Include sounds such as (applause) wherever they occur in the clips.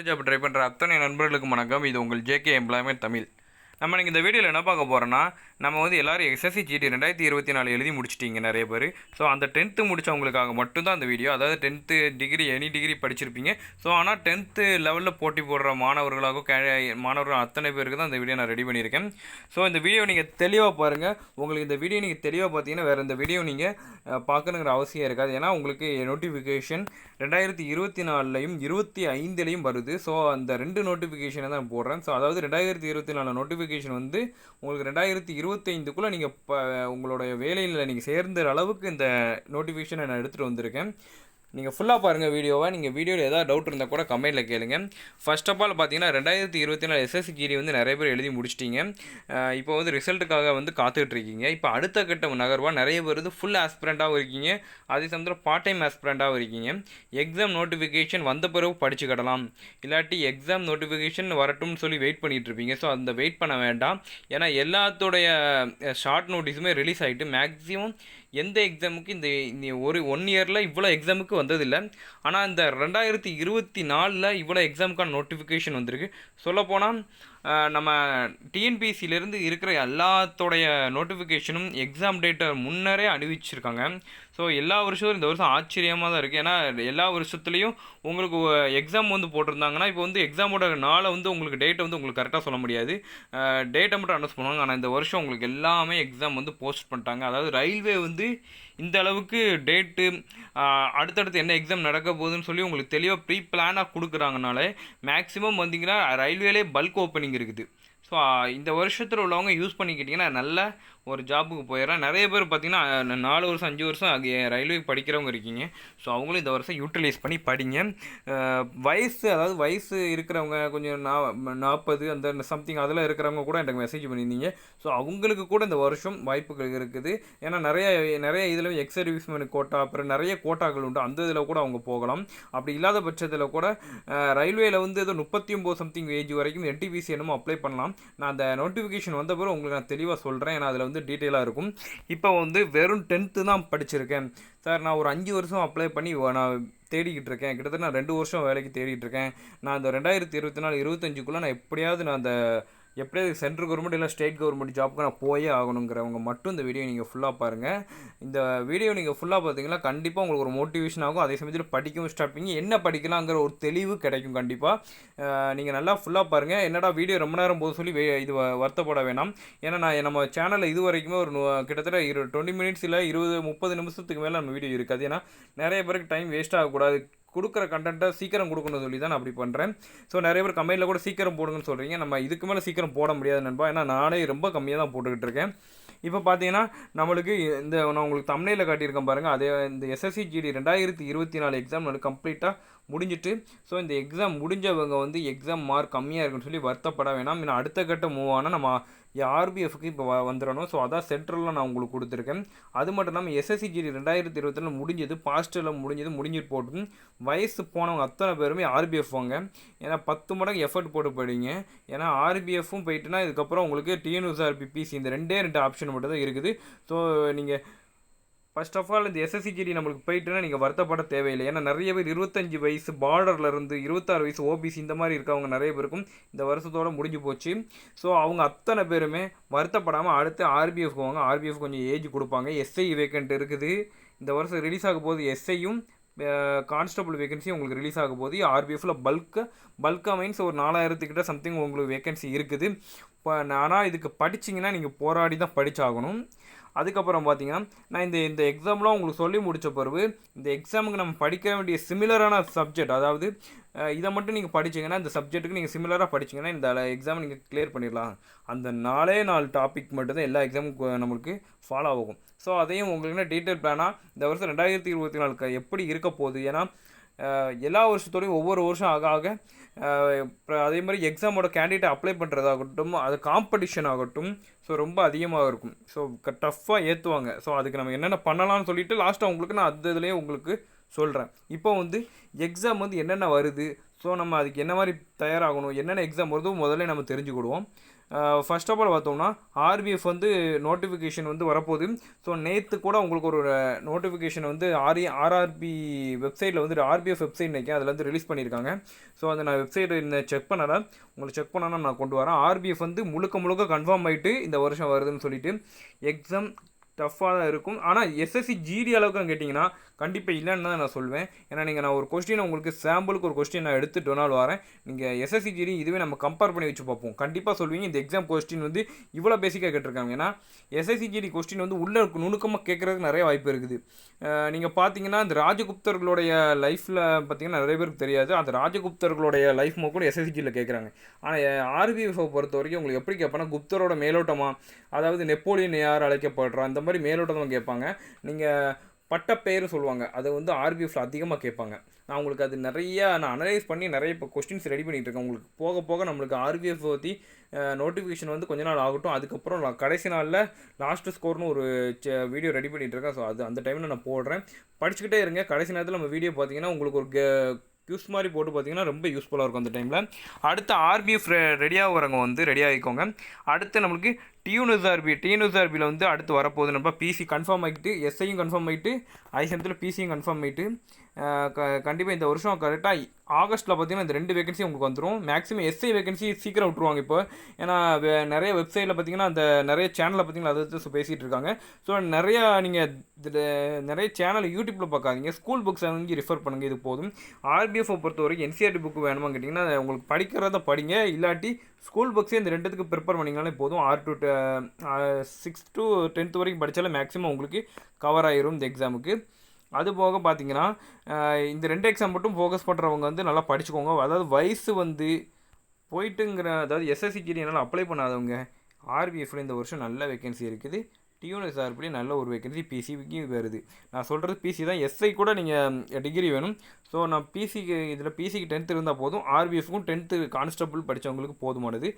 Job try பண்ணுற அத்தனை நண்பர்களுக்கு வணக்கம். இது உங்கள் ஜேகே எம்ப்ளாய்மெண்ட் தமிழ். நம்ம நீங்கள் இந்த வீடியோவில் என்ன பார்க்க போகிறோன்னா நம்ம வந்து எல்லோரும் எஸ்எஸ்சி ஜிடி ரெண்டாயிரத்தி இருபத்தி நாலு எழுதி முடிச்சிட்டீங்க நிறைய பேர். ஸோ அந்த டென்த்து முடித்தவங்களுக்காக மட்டும்தான் அந்த வீடியோ அதாவது டென்த்து டிகிரி எனி டிகிரி படிச்சிருப்பீங்க. ஸோ ஆனால் டென்த்து லெவலில் போட்டி போடுற மாணவர்களாக கே மாணவர்கள் அத்தனை பேருக்கு தான் இந்த வீடியோ நான் ரெடி பண்ணியிருக்கேன். ஸோ இந்த வீடியோ நீங்கள் தெளிவாக பாருங்கள் உங்களுக்கு இந்த வீடியோ நீங்கள் தெளிவாக பார்த்தீங்கன்னா வேறு இந்த வீடியோ நீங்கள் பார்க்கணுங்கிற அவசியம் இருக்காது. ஏன்னா உங்களுக்கு நோட்டிஃபிகேஷன் ரெண்டாயிரத்தி இருபத்தி நாலுலையும் இருபத்தி ஐந்துலேயும் வருது. ஸோ அந்த ரெண்டு நோட்டிஃபிகேஷனை தான் போடுறேன். ஸோ அதாவது ரெண்டாயிரத்தி இருபத்தி நாலு நோட்டிஃபிகேஷன் வந்து உங்களுக்கு ரெண்டாயிரத்தி இருபத்தைந்துக்குள்ளே நீங்கள் இப்போ உங்களுடைய வேலையில் நீங்கள் சேர்ந்த அளவுக்கு இந்த நோட்டிஃபிகேஷனை நான் எடுத்துகிட்டு வந்திருக்கேன். நீங்கள் ஃபுல்லாக பாருங்கள் வீடியோவை. நீங்கள் வீடியோவில் ஏதாவது டவுட் இருந்தால் கூட கமெண்ட்டில் கேளுங்க. ஃபர்ஸ்ட் ஆஃப் ஆல் பார்த்தீங்கன்னா ரெண்டாயிரத்தி இருபத்தி நாலு எஸ்எஸ்சி ஜிடி வந்து நிறைய பேர் எழுதி முடிச்சிட்டீங்க. இப்போ வந்து ரிசல்ட்டுக்காக வந்து காத்துக்கிட்டு இருக்கீங்க. இப்போ அடுத்த கட்ட நகர்வாக நிறைய பேர் வந்து ஃபுல் ஆஸ்பிரண்ட்டாகவும் இருக்கீங்க. அதே சமயத்தில் பார்ட் டைம் ஆஸ்பிரண்ட்டாகவும் இருக்கீங்க. எக்ஸாம் நோட்டிஃபிகேஷன் வந்த பிறகு படிச்சுக்கிடலாம் இல்லாட்டி எக்ஸாம் நோட்டிஃபிகேஷன் வரட்டும்னு சொல்லி வெயிட் பண்ணிகிட்டு இருப்பீங்க. ஸோ அந்த வெயிட் பண்ண வேண்டாம். ஏன்னா எல்லாத்தோடைய ஷார்ட் நோட்டீஸுமே ரிலீஸ் ஆகிட்டு மேக்ஸிமம் எந்த எக்ஸாமுக்கு இந்த ஒரு ஒன் இயரில் இவ்வளோ எக்ஸாமுக்கு வந்ததில்லை. ஆனால் இந்த ரெண்டாயிரத்தி இருபத்தி நாலில் இவ்வளோ எக்ஸாமுக்கான நோட்டிஃபிகேஷன் வந்திருக்கு. சொல்லப்போனால் நம்ம டிஎன்பிசியிலேருந்து இருக்கிற எல்லாத்தோடைய நோட்டிஃபிகேஷனும் எக்ஸாம் டேட்டை முன்னரே அறிவிச்சிருக்காங்க ஸோ எல்லா வருஷமும் இந்த வருஷம் ஆச்சரியமாக தான் இருக்குது ஏன்னா எல்லா வருஷத்துலேயும் உங்களுக்கு எக்ஸாம் வந்து போட்டிருந்தாங்கன்னா இப்போ வந்து எக்ஸாமோட நாளை வந்து உங்களுக்கு டேட்டை வந்து உங்களுக்கு கரெக்டாக சொல்ல முடியாது. டேட்டை மட்டும் அனௌன்ஸ் பண்ணுவாங்க. ஆனால் இந்த வருஷம் உங்களுக்கு எல்லாமே எக்ஸாம் வந்து போஸ்ட் பண்ணிட்டாங்க. அதாவது ரயில்வே வந்து இந்த அளவுக்கு டேட்டு அடுத்தடுத்து என்ன எக்ஸாம் நடக்க போகுதுன்னு சொல்லி உங்களுக்கு தெளிவாக ப்ரீ பிளானாக கொடுக்குறாங்கனால மேக்ஸிமம் வந்தீங்கன்னா ரயில்வேலே பல்க் ஓப்பனிங் இருக்குது. ஸோ இந்த வருஷத்தில் உள்ளவங்க யூஸ் பண்ணிக்கிட்டிங்கன்னா நல்ல ஒரு ஜாபுக்கு போயிடலாம் நிறைய பேர் பார்த்தீங்கன்னா நாலு வருஷம் அஞ்சு வருஷம் அங்கே ரயில்வே படிக்கிறவங்க இருக்கீங்க. ஸோ அவங்களும் இந்த வருஷம் யூட்டிலைஸ் பண்ணி படிங்க. வயசு அதாவது வயசு இருக்கிறவங்க கொஞ்சம் நா நாற்பது அந்த சம்திங் அதில் இருக்கிறவங்க கூட எனக்கு மெசேஜ் பண்ணியிருந்தீங்க. ஸோ அவங்களுக்கு கூட இந்த வருஷம் வாய்ப்புகள் இருக்குது. ஏன்னா நிறைய நிறைய இதில் எக்ஸ் சர்வீஸ்மேன் கோட்டா அப்புறம் நிறைய கோட்டாக்கள் உண்டு. அந்த இதில் கூட அவங்க போகலாம். அப்படி இல்லாத பட்சத்தில் கூட ரயில்வேல வந்து ஏதோ முப்பத்தி ஒம்பது சம்திங் ஏஜ் வரைக்கும் என்டிபிசி என்னமோ அப்ளை பண்ணலாம். நான் அந்த நோட்டிஃபிகேஷன் வந்த பிறகு உங்களுக்கு நான் தெளிவாக சொல்கிறேன் ஏன்னா அதில் வந்து டீட்டெயிலாக இருக்கும். இப்போ வந்து வெறும் டென்த்து தான் படிச்சிருக்கேன். சார் நான் ஒரு அஞ்சு வருஷம் அப்ளை பண்ணி நான் தேடிக்கிட்டு இருக்கேன். கிட்டத்தட்ட நான் ரெண்டு வருஷம் வேலைக்கு தேடிட்டு இருக்கேன். நான் இந்த ரெண்டாயிரத்தி இருபத்தி நாலு இருபத்தஞ்சுக்குள்ளே நான் எப்படியாவது நான் அந்த எப்படியாவது சென்ட்ரல் கவர்மெண்ட் இல்லை ஸ்டேட் கவர்மெண்ட் ஜாப்க்கு நான் போயே ஆகணுங்கிறவங்க மட்டும் இந்த வீடியோ நீங்கள் ஃபுல்லாக பாருங்கள் இந்த வீடியோ நீங்கள் ஃபுல்லாக பார்த்தீங்கன்னா கண்டிப்பாக உங்களுக்கு ஒரு மோட்டிவேஷன் ஆகும். அதே சமயத்தில் படிக்கவும் ஸ்டார்ட் பண்ணி என்ன படிக்கலாங்கிற ஒரு தெளிவு கிடைக்கும் கண்டிப்பாக நீங்கள் நல்லா ஃபுல்லாக பாருங்கள் என்னடா வீடியோ ரொம்ப நேரம் போது சொல்லி வே- இது வ- வருத்தப்பட வேணாம். ஏன்னா நான் நம்ம சேனலில் இது வரைக்குமே ஒரு கிட்டத்தட்ட இரு டுவெண்ட்டி மினிட்ஸ் இல்லை இருபது முப்பது நிமிஷத்துக்கு மேலே நம்ம வீடியோ இருக்காது ஏன்னா நிறைய பேருக்கு டைம் வேஸ்ட் ஆகக்கூடாது. கொடுக்குற கண்டென்ட்டை சீக்கிரம் கொடுக்கணும்னு சொல்லி தான் நான் அப்படி பண்ணுறேன் ஸோ நிறைய பேர் கமெண்ட்டில் கூட சீக்கிரம் போடுங்கன்னு சொல்கிறீங்க நம்ம இதுக்கு மேலே சீக்கிரம் போட முடியாது நண்பா. ஏன்னா நானே ரொம்ப கம்மியாக தான் போட்டுக்கிட்டு இருக்கேன். இப்போ பார்த்தீங்கன்னா நம்மளுக்கு இந்த நான் உங்களுக்கு தமிழில் காட்டியிருக்கேன் பாருங்கள் அதே இந்த எஸ்எஸ்சி ஜிடி ரெண்டாயிரத்தி இருபத்தி நாலு எக்ஸாம் நம்மளுக்கு கம்ப்ளீட்டாக முடிஞ்சிட்டு ஸோ இந்த எக்ஸாம் முடிஞ்சவங்க வந்து எக்ஸாம் மார்க் கம்மியாக இருக்குன்னு சொல்லி வருத்தப்பட வேணாம். இன்னும் அடுத்த கட்ட மூவ் ஆனால் நம்ம ஆர்பிஎஃப்க்கு இப்போ வ வந்துடணும். ஸோ அதான் சென்ட்ரலில் நான் உங்களுக்கு கொடுத்துருக்கேன். அது மட்டும் இல்லாமல் எஸ்எஸ்சிஜி ரெண்டாயிரத்தி இருபத்தில் முடிஞ்சது பாஸ்டில் முடிஞ்சது முடிஞ்சிட்டு போட்டு வயசு போனவங்க அத்தனை பேருமே ஆர்பிஎஃப் வாங்க. ஏன்னா பத்து மடங்கு எஃபர்ட் போட்டு போயிடுங்க ஏன்னா ஆர்பிஎஃப்பும் போயிட்டுனா இதுக்கப்புறம் உங்களுக்கு டிஎன்யூஎஸ்ஆர்பி பிசி இந்த ரெண்டே ரெண்டு ஆப்ஷன் மட்டும் தான் இருக்குது. ஸோ நீங்கள் ஃபர்ஸ்ட் ஆஃப் ஆல் இந்த எஸ்எஸ்சிஜிடி நம்மளுக்கு போயிட்டுன்னா நீங்கள் வருத்தப்பட தேவையில்லை. ஏன்னா நிறைய பேர் இருபத்தஞ்சு வயசு பார்டர்லேருந்து இருபத்தாறு வயசு ஓபிசி இந்த மாதிரி இருக்கவங்க நிறைய பேருக்கும் இந்த வருஷத்தோட முடிஞ்சு போச்சு. ஸோ அவங்க அத்தனை பேருமே வருத்தப்படாமல் அடுத்து ஆர்பிஎஃப் போவாங்க. ஆர்பிஎஃப் கொஞ்சம் ஏஜ் கொடுப்பாங்க. எஸ்ஐ வேக்கண்ட் இருக்குது. இந்த வருஷம் ரிலீஸ் ஆக போது எஸ்ஐயும் கான்ஸ்டபிள் வேகன்சி உங்களுக்கு ரிலீஸ் ஆக போது ஆர்பிஎஃப்ல பல்க்கு பல்காக மீன்ஸ் ஒரு நாலாயிரத்துக்கிட்ட சம்திங் உங்களுக்கு வேகன்சி இருக்குது. இப்போ ஆனால் இதுக்கு படிச்சிங்கன்னா நீங்கள் போராடி தான் படிச்சாகணும். அதுக்கப்புறம் பார்த்தீங்கன்னா நான் இந்த இந்த எக்ஸாம்லாம் உங்களுக்கு சொல்லி முடிச்ச பிறகு இந்த எக்ஸாமுக்கு நம்ம படிக்க வேண்டிய சிமிலரான சப்ஜெக்ட் அதாவது இதை மட்டும் நீங்கள் படிச்சீங்கன்னா இந்த சப்ஜெக்ட்டுக்கு நீங்கள் சிமிலராக படிச்சீங்கன்னா இந்த எக்ஸாம் நீங்கள் கிளியர் பண்ணிடலாம். அந்த நாலே நாலு டாபிக் மட்டும்தான் எல்லா எக்ஸாமுக்கும் நம்மளுக்கு ஃபாலோ ஆகும். ஸோ அதையும் உங்களுக்கு என்ன டீட்டெயில் பிளானாக இந்த வருஷம் ரெண்டாயிரத்தி இருபத்தி நாலுக்கு எப்படி இருக்க போகுது? ஏன்னா எல்லா வருஷத்தோடையும் ஒவ்வொரு வருஷம் ஆக ஆக அதே மாதிரி எக்ஸாமோட கேண்டிடேட் அப்ளை பண்ணுறதாகட்டும் அது காம்படிஷன் ஆகட்டும் ஸோ ரொம்ப அதிகமாக இருக்கும். ஸோ டஃப்பாக ஏற்றுவாங்க ஸோ அதுக்கு நம்ம என்னென்ன பண்ணலாம்னு சொல்லிட்டு லாஸ்ட்டாக உங்களுக்கு நான் அந்த இதுலேயே உங்களுக்கு சொல்கிறேன் இப்போ வந்து எக்ஸாம் வந்து என்னென்ன வருது? ஸோ நம்ம அதுக்கு என்ன மாதிரி தயாராகணும்? என்னென்ன எக்ஸாம் வருதோ முதல்ல நம்ம தெரிஞ்சுக்கிடுவோம். ஃபர்ஸ்ட் ஆஃப் ஆல் பார்த்தோம்னா ஆர்பிஎஃப் வந்து நோட்டிஃபிகேஷன் வந்து வரப்போகுது. ஸோ நேற்று கூட உங்களுக்கு ஒரு நோட்டிஃபிகேஷன் வந்து ஆர்இ ஆர்ஆர்பி வெப்சைட்டில் வந்து ஆர்பிஎஃப் வெப்சைட் நினைக்கிறேன். அதில் வந்து ரிலீஸ் பண்ணியிருக்காங்க. ஸோ அந்த நான் வெப்சைட் இந்த செக் பண்ணலை உங்களுக்கு செக் பண்ணால் நான் கொண்டு வரேன். ஆர்பிஎஃப் வந்து முழுக்க முழுக்க கன்ஃபார்ம் ஆகிட்டு இந்த வருஷம் வருதுன்னு சொல்லிட்டு. எக்ஸாம் டஃப்பாக தான் இருக்கும். ஆனால் எஸ்எஸ்சி ஜிடி அளவுக்கு கேட்டிங்கன்னா கண்டிப்பாக இல்லைன்னு தான் நான் சொல்வேன். ஏன்னா நீங்கள் நான் ஒரு கொஸ்டின் உங்களுக்கு சாம்பிளுக்கு ஒரு கொஸ்டின் நான் எடுத்துட்டு நாள் வரேன். நீங்கள் எஸ்எஸ்சி ஜிடி இதுவே நம்ம கம்பேர் பண்ணி வச்சு பார்ப்போம். கண்டிப்பாக சொல்வீங்க. இந்த எக்ஸாம் கொஸ்டின் வந்து இவ்வளோ பேசிக்காக கேட்டிருக்காங்க. ஏன்னா எஸ்எஸ்சி ஜிடி கொஸ்டின் வந்து உள்ள நுணுக்கமாக கேட்குறதுக்கு நிறைய வாய்ப்பு இருக்குது. நீங்கள் பார்த்தீங்கன்னா இந்த ராஜகுப்தர்களுடைய லைஃப்பில் பார்த்தீங்கன்னா நிறைய பேருக்கு தெரியாது. அந்த ராஜகுப்தர்களுடைய லைஃப் கூட எஸ்எஸ்சிஜியில் கேட்குறாங்க. ஆனால் ஆர்பிஎஃப் பொறுத்த வரைக்கும் உங்களுக்கு எப்படி கேட்பேன்னா குப்தரோட மேலோட்டமாக அதாவது நெப்போலியன் யார் அழைக்கப்படுறா அந்த மாதிரி மேலோட்டமாக கேட்பாங்க. நீங்கள் பட்டப்பெயர் சொல்லுவாங்க. அதை வந்து ஆர்பிஎஃப்ல அதிகமாக கேட்பாங்க. நான் உங்களுக்கு அது நிறையா நான் அனலைஸ் பண்ணி நிறைய இப்போ கொஸ்டின்ஸ் ரெடி பண்ணிகிட்டு இருக்கேன். உங்களுக்கு போக போக நம்மளுக்கு ஆர்பிஎஃப் பற்றி நோட்டிஃபிகேஷன் வந்து கொஞ்ச நாள் ஆகட்டும். அதுக்கப்புறம் நான் கடைசி நாளில் லாஸ்ட் ஸ்கோர்னு ஒரு வீடியோ ரெடி பண்ணிகிட்டு இருக்கேன். ஸோ அது அந்த டைமில் நான் போடுறேன். படிச்சுக்கிட்டே இருங்க. கடைசி நேரத்தில் நம்ம வீடியோ பார்த்தீங்கன்னா உங்களுக்கு ஒரு க்யூஸ் மாதிரி போட்டு பார்த்தீங்கன்னா ரொம்ப யூஸ்ஃபுல்லாக இருக்கும் அந்த டைமில் அடுத்து ஆர்பிஎஃப் ரெடியாகிறவங்க வந்து ரெடி ஆகிக்கோங்க. அடுத்து நம்மளுக்கு டியூனுசார்பி டியூனுசார்பியில் வந்து அடுத்து வரப்போகுது. நம்ம பிசி கன்ஃபார்ம் ஆகிட்டு எஸ்ஐயும் கன்ஃபார்ம் ஆகிட்டு ஐசெம்த்தில் பிசியும் கன்ஃபார்ம் ஆகிட்டு க கண்டிப்பாக இந்த வருஷம் கரெக்டாக ஆகஸ்ட்டில் பார்த்தீங்கன்னா இந்த ரெண்டு வேகன்சி உங்களுக்கு வந்துடும் மேக்ஸிமம் எஸ்ஐ வேகன்சி சீக்கிரம் விட்ருவாங்க இப்போ. ஏன்னா வே- நிறைய வெப்சைட்டில் பார்த்தீங்கன்னா அந்த நிறைய சேனலில் பார்த்தீங்கன்னா அதை வச்சு பேசிகிட்டு இருக்காங்க. ஸோ நிறையா நீங்கள் நிறைய சேனல் யூடியூப்பில் பார்க்காதீங்க ஸ்கூல் புக்ஸ் வாங்கி ரிஃபர் பண்ணுங்கள் இது போதும். ஆர்பிஎஃப் பொறுத்த வரைக்கும் என்சிஆர்டி புக் வேணுமா கேட்டிங்கன்னா உங்களுக்கு படிக்கிறத படிங்க. இல்லாட்டி ஸ்கூல் புக்ஸே இந்த ரெண்டுத்துக்கு ப்ரிப்பேர் பண்ணிங்கனாலே போதும். R to six to tenth வரைக்கும் படித்தாலே மேக்ஸிமம் உங்களுக்கு கவர் ஆயிரும் இந்த எக்ஸாமுக்கு அது போக பார்த்தீங்கன்னா uh, இந்த ரெண்டு எக்ஸாம் மட்டும் ஃபோக்கஸ் பண்ணுறவங்க வந்து நல்லா படிச்சுக்கோங்க. அதாவது வயசு வந்து போயிட்டுங்கிற அதாவது எஸ்எஸ்சி ஜிடி என்னால் அப்ளை பண்ணாதவங்க ஆர்பிஎஃப்ல இந்த வருஷம் நல்ல வேகன்சி இருக்குது. டியூஎஸ்ஆர்பிடி நல்ல ஒரு வேக்கன்சி பிசிக்கு வருது நான் சொல்கிறது பிசி தான். எஸ்ஐ கூட நீங்கள் டிகிரி வேணும். ஸோ நான் பிசிக்கு இதில் பிசிக்கு டென்த்து இருந்தால் போதும். ஆர்பிஎஃப்க்கும் டென்த்து கான்ஸ்டபிள் படித்தவங்களுக்கு போதுமானது.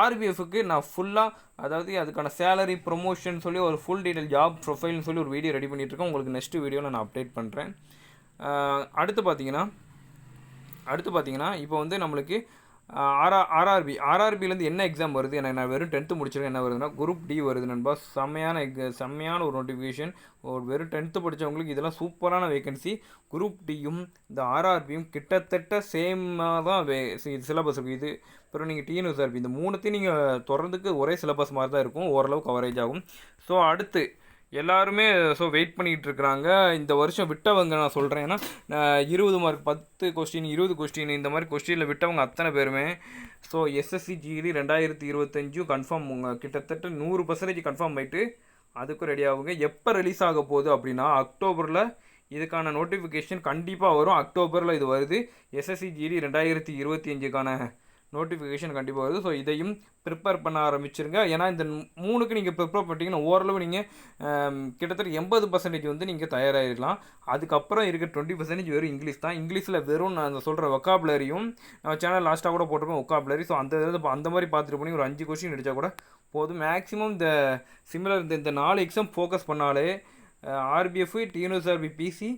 ஆர்பிஎஃப்க்கு நான் ஃபுல்லாக அதாவது அதுக்கான சேலரி ப்ரொமோஷன் சொல்லி ஒரு ஃபுல் டீட்டெயில் ஜாப் ப்ரொஃபைல்னு சொல்லி ஒரு வீடியோ ரெடி பண்ணிகிட்ருக்கேன் உங்களுக்கு நெக்ஸ்ட் வீடியோவில் நான் அப்டேட் பண்ணுறேன் அடுத்து பார்த்தீங்கன்னா அடுத்து பார்த்தீங்கன்னா இப்போ வந்து நம்மளுக்கு ஆர்ஆர் ஆர்ஆர்பி ஆர்ஆர்பிலேருந்து என்ன எக்ஸாம் வருது? எனக்கு நான் வெறும் டென்த்து முடிச்சிருக்கேன். என்ன வருதுன்னா குரூப் டி வருது நண்பா. செம்மையான எக் செம்மையான ஒரு நோட்டிஃபிகேஷன் ஒரு வெறும் டென்த்து படித்தவங்களுக்கு இதெல்லாம் சூப்பரான வேகன்சி குரூப் டியும் இந்த ஆர்ஆர்பியும் கிட்டத்தட்ட சேமாக தான் வே சிலபஸ் இருக்குது இது அப்புறம் நீங்கள் டிஎன்யூஎஸ்ஆர்பி இந்த மூணுத்தையும் நீங்கள் தொடர்ந்துக்கு ஒரே சிலபஸ் மாதிரி தான் இருக்கும். ஓரளவு கவரேஜ் ஆகும். ஸோ அடுத்து எல்லாருமே ஸோ வெயிட் பண்ணிகிட்டு இருக்கிறாங்க இந்த வருஷம் விட்டவங்க நான் சொல்கிறேன் ஏன்னா இருபது மார்க் பத்து கொஸ்டின் இருபது கொஸ்டின் இந்த மாதிரி கொஸ்டினில் விட்டவங்க அத்தனை பேருமே. ஸோ எஸ்எஸ்சி ஜிடி ரெண்டாயிரத்தி இருபத்தஞ்சும் கன்ஃபார்ம் உங்கள் கிட்டத்தட்ட நூறு பர்சன்டேஜ் கன்ஃபார்ம் ஆயிட்டு அதுக்கும் ரெடி ஆகுங்க. எப்போ ரிலீஸ் ஆக போகுது அப்படின்னா அக்டோபரில் இதுக்கான நோட்டிஃபிகேஷன் கண்டிப்பாக வரும். அக்டோபரில் இது வருது. எஸ்எஸ்சி ஜிடி ரெண்டாயிரத்தி இருபத்தி அஞ்சுக்கான நோட்டிஃபிகேஷன் கண்டிப்பாக வருது. ஸோ இதையும் ப்ரிப்பேர் பண்ண ஆரம்பிச்சிருங்க. ஏன்னா இந்த மூணுக்கு நீங்கள் ப்ரிப்பேர் பண்ணிட்டீங்கன்னா ஓரளவு நீங்கள் கிட்டத்தட்ட எண்பது பர்சன்டேஜ் வந்து நீங்கள் தயாராகிடலாம். அதுக்கப்புறம் இருக்க டுவெண்ட்டி பர்சன்டேஜ் வெறும் இங்கிலீஷ் தான். இங்கிலீஷில் வெறும் நான் அந்த சொல்கிற ஒக்காபுலரியும் நம்ம சேனல் லாஸ்ட்டாக கூட போட்டிருக்கோம் ஒக்காபுலரி ஸோ அந்த இதில் அந்த மாதிரி பார்த்துட்டு போனி ஒரு அஞ்சு கொஸ்டின் அடித்தா கூட போதும். மேக்ஸிமம் இந்த சிமிலர் இந்த இந்த நாலு எக்ஸாம் ஃபோக்கஸ் பண்ணாலே RPF TNSRB PC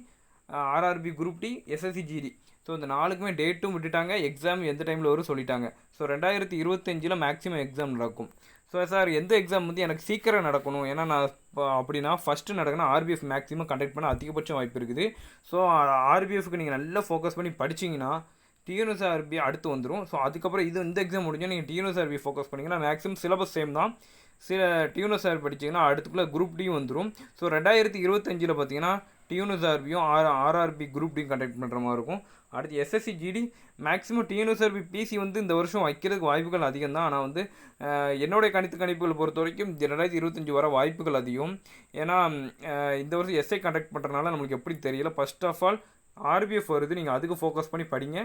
RRB group D SSC GD so இந்த நாளுக்குமே டேட்டும் விட்டுட்டாங்க. எக்ஸாம் எந்த டைமில் வரும் சொல்லிட்டாங்க. ஸோ ரெண்டாயிரத்தி இருபத்தஞ்சில் மேக்ஸிமம் எக்ஸாம் நடக்கும். ஸோ சார் எந்த எக்ஸாம் வந்து எனக்கு சீக்கிரம் நடக்கணும்? ஏன்னா நான் இப்போ அப்படின்னா ஃபஸ்ட்டு நடக்கணும் ஆர்பிஎஃப் மேக்ஸிமம் கண்டக்ட் பண்ண அதிகபட்சம் வாய்ப்பு இருக்குது. ஸோ ஆர்பிஎஃப்க்கு நீங்கள் நல்லா ஃபோக்கஸ் பண்ணி படிச்சீங்கன்னா டிஎன்எஸ்ஆர்பி அடுத்து வந்துடும் ஸோ அதுக்கப்புறம் இது இந்த எக்ஸாம் முடிஞ்சால் நீங்கள் டிஎன்எஸ்ஆர்பி ஃபோக்கஸ் பண்ணிங்கன்னா மேக்ஸிமம் சிலபஸ் சேம் தான். சில டியூனஸ்ஆர் படிச்சீங்கன்னா அடுத்துக்குள்ளே குரூப் டியும் வந்துடும் ஸோ ரெண்டாயிரத்தி இருபத்தஞ்சில் பார்த்தீங்கன்னா டியூனஸ்ஆர்பியும் ஆர் ஆர்ஆர்பி குரூப் டியும் கண்டக்ட் பண்ணுற மாதிரி இருக்கும். அடுத்து SSC GD maximum TNSRB PC வந்து இந்த வருஷம் வைக்கிறதுக்கு வாய்ப்புகள் அதிகம் தான் ஆனால் வந்து என்னுடைய கணித்து கணிப்புகள் பொறுத்த வரைக்கும் இந்த ரெண்டாயிரத்தி இருபத்தஞ்சி வர வாய்ப்புகள் அதிகம். ஏன்னா இந்த வருஷம் எஸ்ஐ கண்டக்ட் பண்ணுறதுனால நம்மளுக்கு எப்படி தெரியல. ஃபர்ஸ்ட் ஆஃப் ஆல் ஆர்பிஎஃப் வருது. நீங்கள் அதுக்கு ஃபோக்கஸ் பண்ணி படிங்க.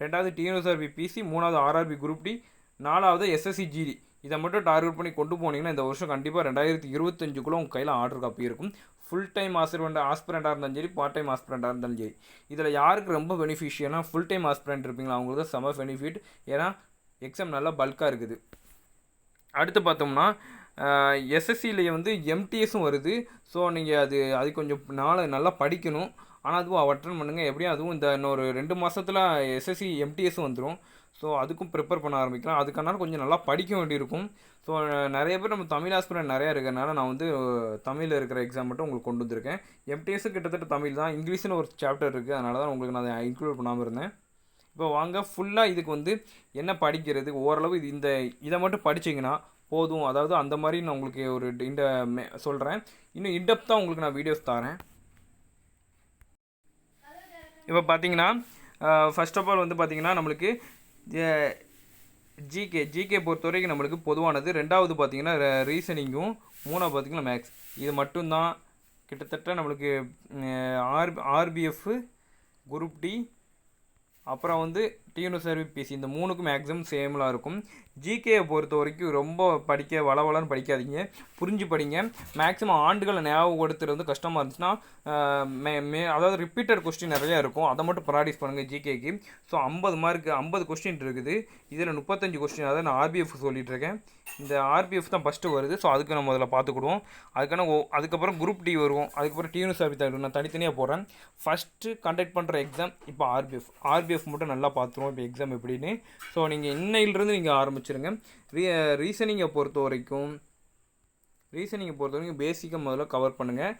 ரெண்டாவது டிஎன்எஸ்ஆர்பி பிசி மூணாவது ஆர்ஆர்பி குரூப் டி நாலாவது எஸ்எஸ்சி ஜிடி இதை மட்டும் டார்கெட் பண்ணி கொண்டு போனீங்கன்னா இந்த வருஷம் கண்டிப்பாக ரெண்டாயிரத்தி இருபத்தஞ்சுக்குள்ளே உங்கள் கையில் ஆர்டர் காப்பி இருக்கும். ஃபுல் டைம் ஆஸ்பிரண்ட் ஆஸ்பிரண்டாக இருந்தாலும் சரி பார்ட் டைம் ஆஸ்பிரண்டாக இருந்தாலும் சரி. இதில் யாருக்கு ரொம்ப பெனிஃபிஷியல்னா ஃபுல் டைம் ஆஸ்பிரண்ட் இருப்பீங்களா? அவங்களுக்கு தான் செம பெனிஃபிட் ஏன்னா எக்ஸாம் நல்லா பல்காக இருக்குது. அடுத்து பார்த்தோம்னா எஸ்எஸ்சிலேயே வந்து எம்டிஎஸும் வருது. ஸோ நீங்கள் அது அது கொஞ்சம் நாளை நல்லா படிக்கணும். ஆனால் அதுவும் அட்டன் பண்ணுங்கள் எப்படியும் அதுவும் இந்த இன்னொரு ரெண்டு மாதத்தில் எஸ்எஸ்சி எம்டிஎஸும் வந்துடும் ஸோ அதுக்கும் ப்ரிப்பேர் பண்ண ஆரம்பிக்கலாம். அதுக்கான கொஞ்சம் நல்லா படிக்க வேண்டியிருக்கும். ஸோ நிறைய பேர் நம்ம தமிழ் ஆஸ்பிரண்ட் நிறையா இருக்கிறனால நான் வந்து தமிழில் இருக்கிற எக்ஸாம் மட்டும் உங்களுக்கு கொண்டு வந்திருக்கேன். எம்டிஎஸும் கிட்டத்தட்ட தமிழ் தான். இங்கிலீஷ்னு ஒரு சாப்டர் இருக்குது அதனால தான் உங்களுக்கு நான் அதை இன்க்ளூட் பண்ணாமல் இருந்தேன். இப்போ வாங்க ஃபுல்லாக இதுக்கு வந்து என்ன படிக்கிறது? ஓரளவு இது இந்த இதை மட்டும் படிச்சிங்கன்னா போதும். அதாவது அந்த மாதிரி நான் உங்களுக்கு ஒரு இந்த சொல்கிறேன் இன்னும் இன்டெப்த்தாக உங்களுக்கு நான் வீடியோஸ் தரேன். இப்போ பார்த்தீங்கன்னா ஃபர்ஸ்ட் ஆஃப் ஆல் வந்து பார்த்திங்கன்னா நம்மளுக்கு ஜிகே ஜிகே பொறுத்த வரைக்கும் நம்மளுக்கு பொதுவானது. ரெண்டாவது பார்த்தீங்கன்னா ரீசனிங்கும் மூணாவது பார்த்தீங்கன்னா மேக்ஸ் இது மட்டும்தான். கிட்டத்தட்ட நம்மளுக்கு ஆர் ஆர்பிஎஃப் குரூப் டி அப்புறம் வந்து டியூனு சர்வீஸ் பிசி இந்த மூணுக்கும் மேக்ஸிமம் சேம்லாம் இருக்கும். ஜிகேயை பொறுத்த வரைக்கும் ரொம்ப படிக்க வளவலன்னு படிக்காதீங்க. புரிஞ்சு படிங்க. மேக்ஸிமம் ஆண்டுகளை ஞாபகப்படுத்துறது வந்து கஷ்டமாக இருந்துச்சுன்னா மே மே அதாவது ரிப்பீட்டட் கொஸ்டின் நிறையா இருக்கும். அதை மட்டும் ப்ராக்டிஸ் பண்ணுங்கள் ஜிகேக்கு ஸோ ஐம்பது மார்க் ஐம்பது கொஸ்டின் இருக்குது. இதில் முப்பத்தஞ்சு கொஸ்டின் அதாவது நான் ஆர்பிஎஃப் சொல்லிட்டு இருக்கேன். இந்த ஆர்பிஎஃப் தான் ஃபஸ்ட்டு வருது. ஸோ அதுக்கு நம்ம அதில் பார்த்துக்கிடுவோம். அதுக்கான ஓ அதுக்கப்புறம் குரூப் டி வருவோம். அதுக்கப்புறம் டியூனு சர்வீஸ் ஆகிடும் நான் தனித்தனியாக போகிறேன் ஃபஸ்ட்டு கண்டக்ட் பண்ணுற எக்ஸாம் இப்போ ஆர்பிஎஃப் ஆர்பிஎஃப் மட்டும் நல்லா பார்த்துருவோம். இப்போ எக்ஸாம் எப்படின்னு. ஸோ நீங்கள் இன்னையிலிருந்து நீங்கள் ஆரம்பிச்சிருங்க. ரீ ரீசனிங்கை பொறுத்த வரைக்கும் ரீசனிங்கை பொறுத்த வரைக்கும் பேசிக்காக முதல்ல கவர் பண்ணுங்கள்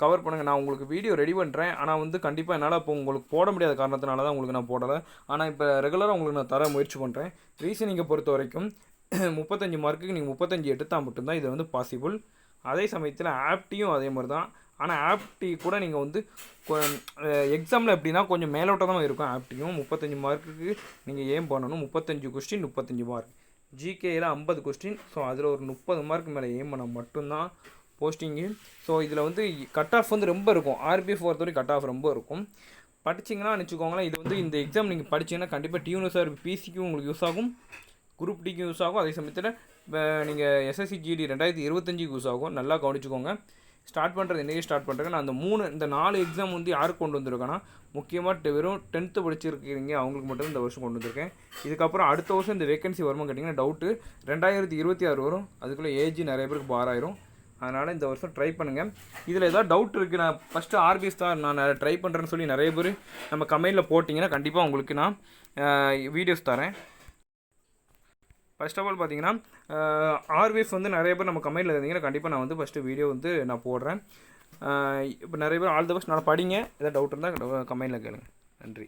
கவர் பண்ணுங்கள் நான் உங்களுக்கு வீடியோ ரெடி பண்ணுறேன் ஆனால் வந்து கண்டிப்பாக என்னால் இப்போ உங்களுக்கு போட முடியாத காரணத்தினால தான் உங்களுக்கு நான் போடலை. ஆனால் இப்போ ரெகுலராக உங்களுக்கு நான் தர முயற்சி பண்ணுறேன் ரீசனிங்கை பொறுத்த வரைக்கும் (clears throat) முப்பத்தஞ்சு மார்க்குக்கு நீங்கள் முப்பத்தஞ்சு எடுத்தால் மட்டும்தான் இது வந்து பாசிபிள் அதே சமயத்தில் ஆப்டியும் அதே மாதிரி தான் ஆனால் ஆப்டி கூட நீங்கள் வந்து எக்ஸாமில் எப்படின்னா கொஞ்சம் மேலோட்டமாக இருக்கும் ஆப்டியும் முப்பத்தஞ்சு மார்க்குக்கு நீங்கள் ஏன் பண்ணணும். முப்பத்தஞ்சு கொஸ்டின் முப்பத்தஞ்சு மார்க் ஜிகேயில் ஐம்பது கொஸ்டின் ஸோ அதில் ஒரு முப்பது மார்க் மேலே ஏம் பண்ணால் மட்டும்தான் போஸ்டிங்கு ஸோ இதில் வந்து கட் ஆஃப் வந்து ரொம்ப இருக்கும். ஆர்பிஎஃப் பொறுத்தவரைக்கும் கட் ஆஃப் ரொம்ப இருக்கும். படிச்சிங்கன்னா வச்சுக்கோங்களேன் இது வந்து இந்த எக்ஸாம் நீங்கள் படிச்சிங்கன்னா கண்டிப்பாக டியூனிவர்சார் பிசிக்கும் உங்களுக்கு யூஸ் ஆகும். குரூப் டிக்கும் யூஸ் ஆகும். அதே சமயத்தில் நீங்கள் எஸ்எஸ்சி ஜிடி ரெண்டாயிரத்தி இருபத்தஞ்சுக்கு யூஸ் ஆகும். நல்லா கவனிச்சிக்கோங்க. ஸ்டார்ட் பண்ணுறது இன்றைக்கி ஸ்டார்ட் பண்ணுறேங்க நான் அந்த மூணு இந்த நாலு எக்ஸாம் வந்து யாருக்கு கொண்டு வந்திருக்கேன்னா முக்கியமாக வெறும் டென்த்து படிச்சிருக்கிறீங்க அவங்களுக்கு மட்டும் இந்த வருஷம் கொண்டு வந்திருக்கேன். இதுக்கப்புறம் அடுத்த வருஷம் இந்த வேகன்சி வருமா கேட்டிங்கன்னா டவுட்டு ரெண்டாயிரத்தி இருபத்தி ஆறு வரும். அதுக்குள்ளே ஏஜ் நிறைய பேருக்கு பாராயிரும் அதனால் இந்த வருஷம் ட்ரை பண்ணுங்கள் இதில் ஏதாவது டவுட் இருக்குது நான் ஃபஸ்ட்டு ஆர்பிஎஸ் தான் நான் ட்ரை பண்ணுறேன்னு சொல்லி நிறைய பேர் நம்ம கமெண்டில் போட்டிங்கன்னா கண்டிப்பாக உங்களுக்கு நான் வீடியோஸ் தரேன். ஃபர்ஸ்ட் ஆஃப் ஆல் பார்த்தீங்கன்னா ஆர்விஎஃப் வந்து நிறைய பேர் நம்ம கமெண்டில் இருந்தீங்கன்னா கண்டிப்பாக நான் வந்து ஃபஸ்ட்டு வீடியோ வந்து நான் போடுறேன். இப்போ நிறைய பேர் ஆல் த பெஸ்ட் நல்லா படிங்க. ஏதாவது டவுட் இருந்தால் கமெண்டில் கேளுங்க. நன்றி.